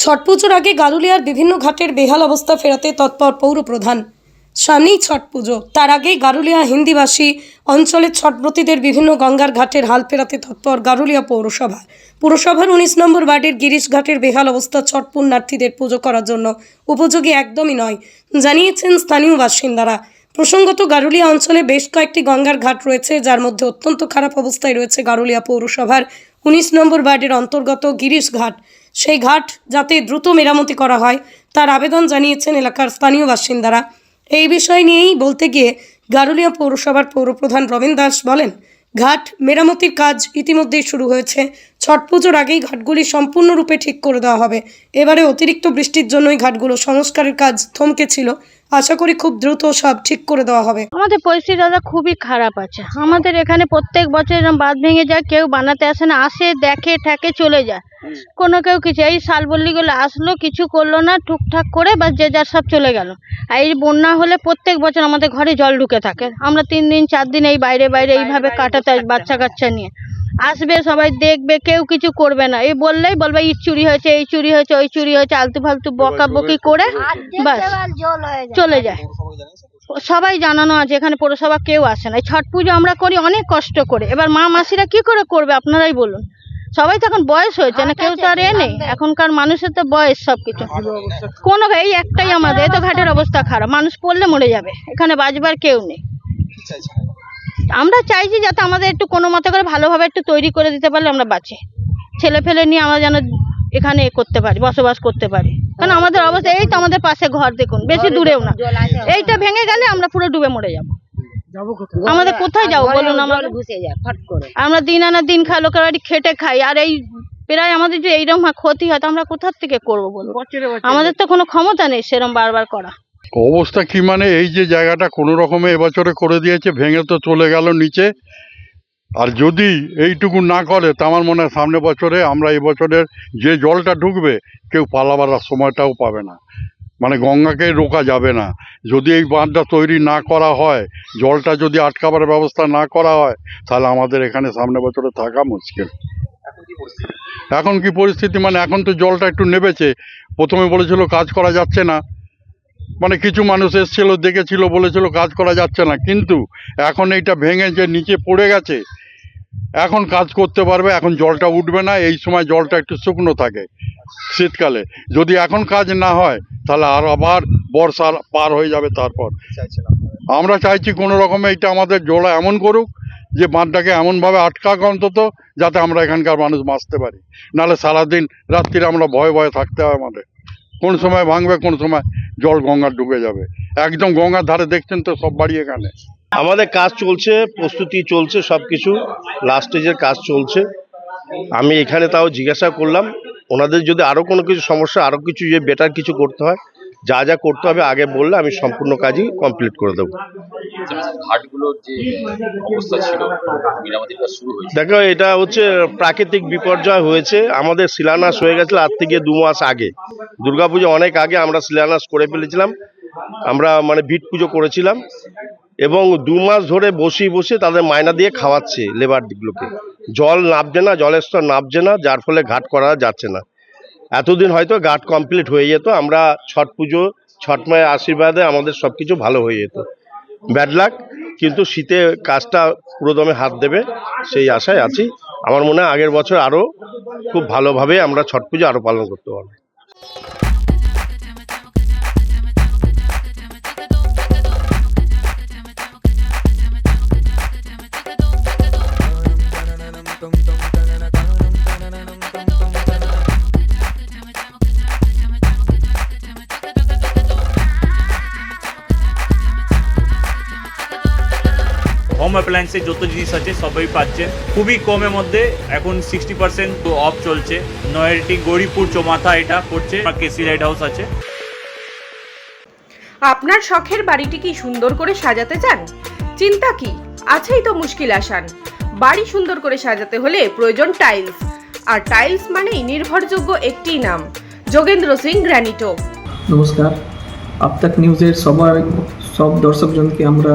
ছট পুজোর আগে গারুলিয়ার বিভিন্ন ঘাটের বেহাল অবস্থা ফেরাতে তৎপর পৌর প্রধান। সামনেই ছট পুজো। তার আগেই গারুলিয়া হিন্দিভাষী অঞ্চলের ছটব্রতীদের বিভিন্ন গঙ্গার ঘাটের হাল ফেরাতে তৎপর গারুলিয়া পৌরসভা। পুরসভার উনিশ নম্বর ওয়ার্ডের গিরিশ ঘাটের বেহাল অবস্থা ছট পুণ্যার্থীদের পুজো করার জন্য উপযোগী একদমই নয়, জানিয়েছেন স্থানীয় বাসিন্দারা। প্রসঙ্গত গারুলিয়া অঞ্চলে বেশ কয়েকটি গঙ্গার ঘাট রয়েছে, যার মধ্যে অত্যন্ত খারাপ অবস্থায় রয়েছে গারুলিয়া পৌরসভার উনিশ নম্বর ওয়ার্ডের অন্তর্গত গিরিশ ঘাট। সেই ঘাট যাতে দ্রুত মেরামতি করা হয় তার আবেদন জানিয়েছেন এলাকার স্থানীয় বাসিন্দারা। এই বিষয় নিয়েই বলতে গিয়ে গারুলিয়া পৌরসভার পৌরপ্রধান রবীন দাস বলেন, ঘাট মেরামতির কাজ ইতিমধ্যেই শুরু হয়েছে। ছট পুজোর আগেই ঘাটগুলি সম্পূর্ণরূপে ঠিক করে দেওয়া হবে। এবারে অতিরিক্ত বৃষ্টির জন্যই ঘাটগুলো সংস্কারের কাজ থমকে ছিল। আশা করি খুব দ্রুত সব ঠিক করে দেওয়া হবে। আমাদের পরিস্থিতি দাদা খুবই খারাপ আছে। আমাদের এখানে প্রত্যেক বছর এরকম বাঁধ ভেঙে যায় কেউ বানাতে আসে না আসে দেখে ঠেকে চলে যায়। কোনো কেউ কিছু এই শালবল্লিগুলো আসলো কিছু করল না টুকটাক করে বা যে যার সব চলে গেল। আর এই বন্যা হলে প্রত্যেক বছর আমাদের ঘরে জল ঢুকে থাকে। আমরা তিন দিন চার দিন এই বাইরে বাইরে এইভাবে কাটাতে হয় বাচ্চা কাচ্চা নিয়ে। আসবে সবাই দেখবে কেউ কিছু করবে না। এই বললেই বলবে ইট চুরি হয়েছে এই চুরি হয়েছে ওই চুরি হয়েছে আলতু ফালতু বকাবকি করে বাস। চলে যায়। সবাই জানানো আছে এখানে পৌরসভা কেউ আসে না। এই ছট পুজো আমরা করি অনেক কষ্ট করে। এবার মা মাসিরা কি করে করবে আপনারাই বলুন। সবাই তো এখন বয়স হয়েছে না কেউ তো আর এ নেই। এখনকার মানুষের তো বয়স সবকিছু। কোনো এই একটাই আমাদের এ তো ঘাটের অবস্থা খারাপ। মানুষ পড়লে মরে যাবে এখানে বাজবার কেউ নেই। আমরা চাইছি যাতে আমাদের একটু কোনো মতে করে ভালোভাবে একটু তৈরি করে দিতে পারলে আমরা বাঁচি। ছেলে ফেলে নিয়ে আমরা যেন এখানে করতে পারি বসবাস করতে পারি। কারণ আমাদের অবস্থা এই তো আমাদের পাশে ঘর দেখুন বেশি দূরেও না। এইটা ভেঙে গেলে আমরা পুরো ডুবে মরে যাব। আমাদের কোথায় যাব বলুন আমরা ঘুষে যায় ফট করে। আমরা দিন আনা দিন খাই লোকের বাড়ি খেটে খাই আর এই প্রায় আমাদের যে এইরকম ক্ষতি হয় তো আমরা কোথার থেকে করব বলুন? আমাদের তো কোনো ক্ষমতা নেই সেরকম বারবার করা। অবস্থা কি মানে? এই যে জায়গাটা কোনো রকমে এবছরে করে দিয়েছে ভেঙে তো চলে গেল নিচে। আর যদি এইটুকু না করে তা আমার মনে হয় সামনে বছরে আমরা এবছরের যে জলটা ঢুকবে কেউ পালাবার সময়টাও পাবে না। মানে গঙ্গাকে রোকা যাবে না। যদি এই বাঁধটা তৈরি না করা হয় জলটা যদি আটকাবার ব্যবস্থা না করা হয় তাহলে আমাদের এখানে সামনে বছরে থাকা মুশকিল। এখন কি পরিস্থিতি? মানে এখন তো জলটা একটু নেবেছে। প্রথমে বলেছিল কাজ করা যাচ্ছে না। মানে কিছু মানুষ এসেছিল দেখেছিল বলেছিল কাজ করা যাচ্ছে না। কিন্তু এখন এইটা ভেঙে যে নিচে পড়ে গেছে এখন কাজ করতে পারবে এখন জলটা উঠবে না এই সময় জলটা একটু শুকনো থাকে শীতকালে। যদি এখন কাজ না হয় তাহলে আর আবার বর্ষা পার হয়ে যাবে তারপর। আমরা চাইছি কোনো রকমে এটা আমাদের জোড়া এমন করুক যে বাঁধটাকে এমনভাবে আটকাক অন্তত যাতে আমরা এখানকার মানুষ বাঁচতে পারি। নাহলে সারাদিন রাত্রিরে আমরা ভয়ে ভয়ে থাকতে হয় আমাদের। কোন সময় ভাঙবে, কোন সময় জল গঙ্গা ডুবে যাবে। একদম গঙ্গার ধারে দেখছেন তো সব বাড়ি এখানে। আমাদের কাজ চলছে, প্রস্তুতি চলছে সব কিছু লাস্ট স্টেজের কাজ চলছে। আমি এখানে তাও জিজ্ঞাসা করলাম, ওনাদের যদি আরও কোনো কিছু সমস্যা আরও কিছু যে বেটার কিছু করতে হয় যা যা করতে হবে আগে বললে আমি সম্পূর্ণ কাজই কমপ্লিট করে দেবো। হয়েছে। দেখো এটা হচ্ছে প্রাকৃতিক বিপর্যয় হয়েছে। আমাদের শিলান্যাস হয়ে গেছিল আজ থেকে দু মাস আগে। দুর্গাপুজো অনেক আগে আমরা শিলান্যাস করে ফেলেছিলাম। আমরা মানে ভিট পুজো করেছিলাম। এবং দু মাস ধরে বসে বসে তাদের মায়না দিয়ে খাওয়াচ্ছে লেবার লেবারগুলোকে জল নামছে না জলের স্তর নামছে না যার ফলে ঘাট করা যাচ্ছে না। এতদিন হয়তো ঘাট কমপ্লিট হয়ে যেত, আমরা ছট পুজো, ছট মায়ের আশীর্বাদে আমাদের সব কিছু ভালো হয়ে যেত। ব্যাড লাক কিন্তু শীতে কাজটা পুরোদমে হাত দেবে, সেই আশায় আছি। আমার মনে হয় আগের বছর আরও খুব ভালোভাবে আমরা ছট পুজো আরও পালন করতে পারব। হোম অ্যাপ্লায়েন্সের যত জিনিস আছে সবই পাচ্ছেন খুবই কমের মধ্যে এখন সিক্সটি পার্সেন্ট অফ চলছে। নয়ারটি গৌরীপুর চৌমাথা এটা পড়ছে কেসি লাইট হাউস আছে। আপনার শখের বাড়িটি কি সুন্দর করে সাজাতে চান? চিন্তা কি? আছেই তো মুশকিল আসান। বাড়ি সুন্দর করে সাজাতে হলে প্রয়োজন টাইলস আর টাইলস মানেই নির্ভরযোগ্য একটি নাম যোগেন্দ্র সিং গ্র্যানিটো। নমস্কার। আপতাক নিউজের সবার সব দর্শকজনকে আমরা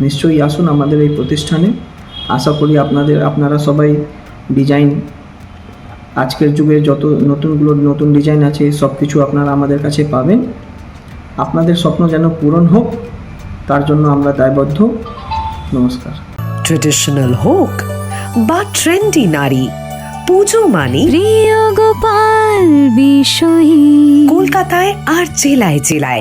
নিশ্চয়ই আসুন আমাদের এই প্রতিষ্ঠানে। আশা করি আপনাদের আপনারা সবাই ডিজাইন আজকের যুগে যত নতুনগুলো নতুন ডিজাইন আছে সব কিছু আপনারা আমাদের কাছে পাবেন। আপনাদের স্বপ্ন যেন পূরণ হোক তার জন্য আমরা দায়বদ্ধ। নমস্কার। ট্রেডিশনাল হোক বা ট্রেন্ডি নারী পুজো মানে প্রিয় গোপাল বিষয়ী। কলকাতায় আর জেলায় জেলায়